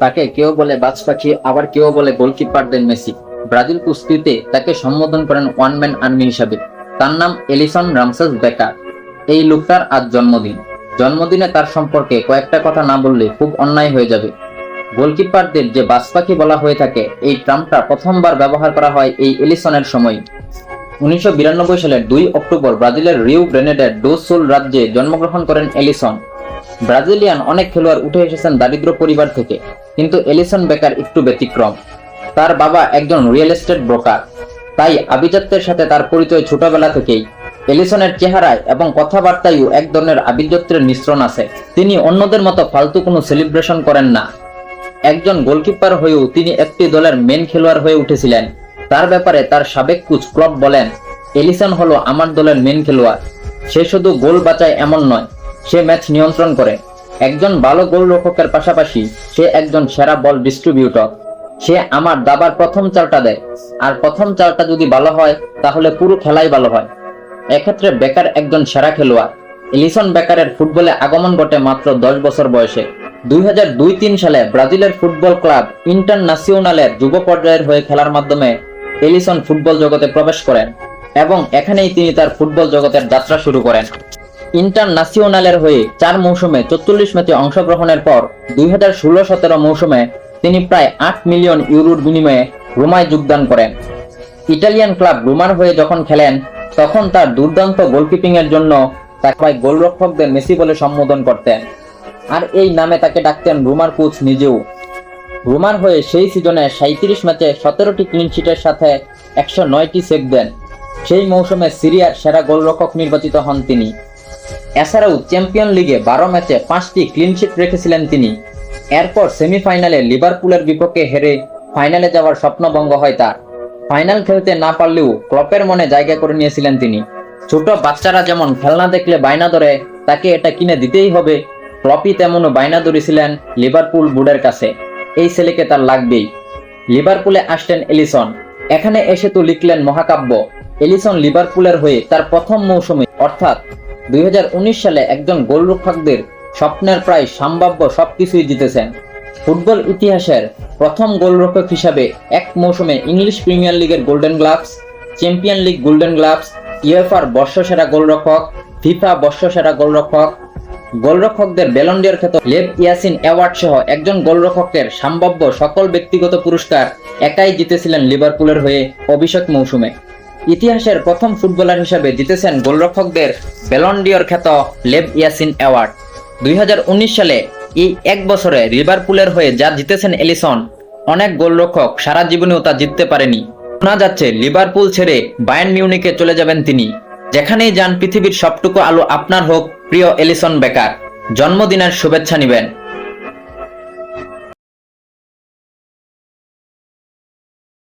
তাকে কেউ বলে বাজ পাখি আবার কেউ বলে গোলকিপারদের মেসি। ব্রাজিল কুস্তিতে তাকে সম্বোধন করেন ওয়ান ম্যান আর্মি হিসাবে। তার নাম এলিসন রামসেস বেকার। এই লোকটার আজ জন্মদিন। জন্মদিনে তার সম্পর্কে কয়েকটা কথা না বললে খুব অন্যায় হয়ে যাবে। গোলকিপারদের যে বাজ পাখি বলা হয়ে থাকে, এই ট্রাম্পটা প্রথমবার ব্যবহার করা হয় এই এলিসনের সময় উনিশশো বিরানব্বই সালের দুই অক্টোবর ব্রাজিলের রিউ গ্রেনেডের ডোসুল রাজ্যে জন্মগ্রহণ করেন এলিসন। ব্রাজিলিয়ান অনেক খেলোয়াড় উঠে এসেছেন দারিদ্র পরিবার থেকে। কিন্তু এলিসন বেকার একটু ব্যতিক্রম। তার বাবা একজন রিয়েল এস্টেট ব্রোকার তাই আভিজাত্যের সাথে তার পরিচয় ছোটবেলা থেকেই। এলিসনের চেহারায় এবং কথাবার্তায়ও এক ধরনের আভিজাত্যের মিশ্রণ আছে। তিনি অন্যদের মতো ফালতু কোনো সেলিব্রেশন করেন না। একজন গোলকিপার হয়েও তিনি একটি দলের মেন খেলোয়াড় হয়ে উঠেছিলেন। তার ব্যাপারে তার সাবেক কোচ ক্লব বলেন, এলিসন হলো আমার দলের মেন খেলোয়াড়। সে শুধু গোল বাঁচায় এমন নয়, সে ম্যাচ নিয়ন্ত্রণ করে। একজন ভালো গোলরক্ষকের পাশাপাশি সে একজন সেরা বল ডিস্ট্রিবিউটর সে আমার দাবার প্রথম চালটা দেয়। আর প্রথম চালটা যদি ভালো হয়, তাহলে পুরো খেলাই ভালো হয়। এক্ষেত্রে বেকার একজন সেরা খেলোয়াড়। এলিসন বেকারের ফুটবলে আগমন ঘটে মাত্র দশ বছর বয়সে। দুই হাজার দুই তিন সালে ব্রাজিলের ফুটবল ক্লাব ইন্টারন্যাশনালের যুব পর্যায়ের হয়ে খেলার মাধ্যমে এলিসন ফুটবল জগতে প্রবেশ করেন এবং এখানেই তিনি তার ফুটবল জগতের যাত্রা শুরু করেন। ইন্টারন্যাশনালের হয়ে চার মৌসুমে চল্লিশ ম্যাচে অংশগ্রহণের পর দুই হাজার ষোলো সতেরো মৌসুমে তিনি প্রায় আট মিলিয়ন ইউরোর বিনিময়ে রোমায় যোগদান করেন। ইটালিয়ান ক্লাব রোমার হয়ে যখন খেলেন, তখন তার দুর্দান্ত গোলকিপিং এর জন্য তাকে গোলরক্ষকদের মেসি বলে সম্বোধন করতেন। আর এই নামে তাকে ডাকতেন রোমার কোচ নিজেও। রোমার হয়ে সেই সিজনে সাঁত্রিশ ম্যাচে সতেরোটি ক্লিনশিটের সাথে একশো নয়টি সেভ দেন। সেই মৌসুমে সিরিয়ার সেরা গোলরক্ষক নির্বাচিত হন তিনি। এছাড়াও চ্যাম্পিয়ন লিগে বারো ম্যাচে পাঁচটি ক্লিনশিট রেখেছিলেন তিনি। এরপর সেমিফাইনালে লিভারপুলের বিপক্ষে হেরে ফাইনালে যাওয়ার স্বপ্নভঙ্গ হয় তার। ফাইনাল খেলতে না পারলেও ক্লপের মনে জায়গা করে নিয়েছিলেন তিনি। ছোট বাচ্চারা যেমন খেলনা দেখলে বায়না ধরে, তাকে এটা কিনে দিতেই হবে। ক্লপই তেমনও বায়না ধরেছিলেন লিভারপুল বোর্ডের কাছে। এই ছেলেকে তার লাগবেই। লিভারপুলে আসলেন এলিসন। এখানে এসে তো লিখলেন মহাকাব্য। এলিসন লিভারপুলের হয়ে তার প্রথম মৌসুমে, অর্থাৎ দুই সালে একজন গোলরক্ষকদের স্বপ্নের প্রায় সম্ভাব্য সবকিছুই জিতেছেন। ফুটবল ইতিহাসের প্রথম গোলরক্ষক হিসাবে এক মৌসুমে ইংলিশ প্রিমিয়ার লিগের golden gloves, champion league golden gloves, UFR বর্ষসেরা গোলরক্ষক ফিফা বর্ষসেরা গোলরক্ষক গোলরক্ষকদের বেলন্ডিয়ার ক্ষেত্রে লেভ ইয়াসিন অ্যাওয়ার্ড সহ একজন গোলরক্ষকের সম্ভাব্য সকল ব্যক্তিগত পুরস্কার একাই জিতেছিলেন লিভারপুলের হয়ে অভিষেক মৌসুমে। ইতিহাসের প্রথম ফুটবলার হিসেবে জিতেছেন গোলরক্ষকদের বেলন্ডিয়র খ্যাত লেভ ইয়াসিন অ্যাওয়ার্ড। দুই হাজার উনিশ সালে এই এক বছরে লিভারপুলের হয়ে যা জিতেছেন এলিসন, অনেক গোলরক্ষক সারা জীবনেও তা জিততে পারেনি। শোনা যাচ্ছে, লিভারপুল ছেড়ে বায়ার্ন মিউনিকে চলে যাবেন তিনি। যেখানেই যান পৃথিবীর সবটুকু আলো আপনার হোক, প্রিয় এলিসন বেকার। জন্মদিনের শুভেচ্ছা নিবেন।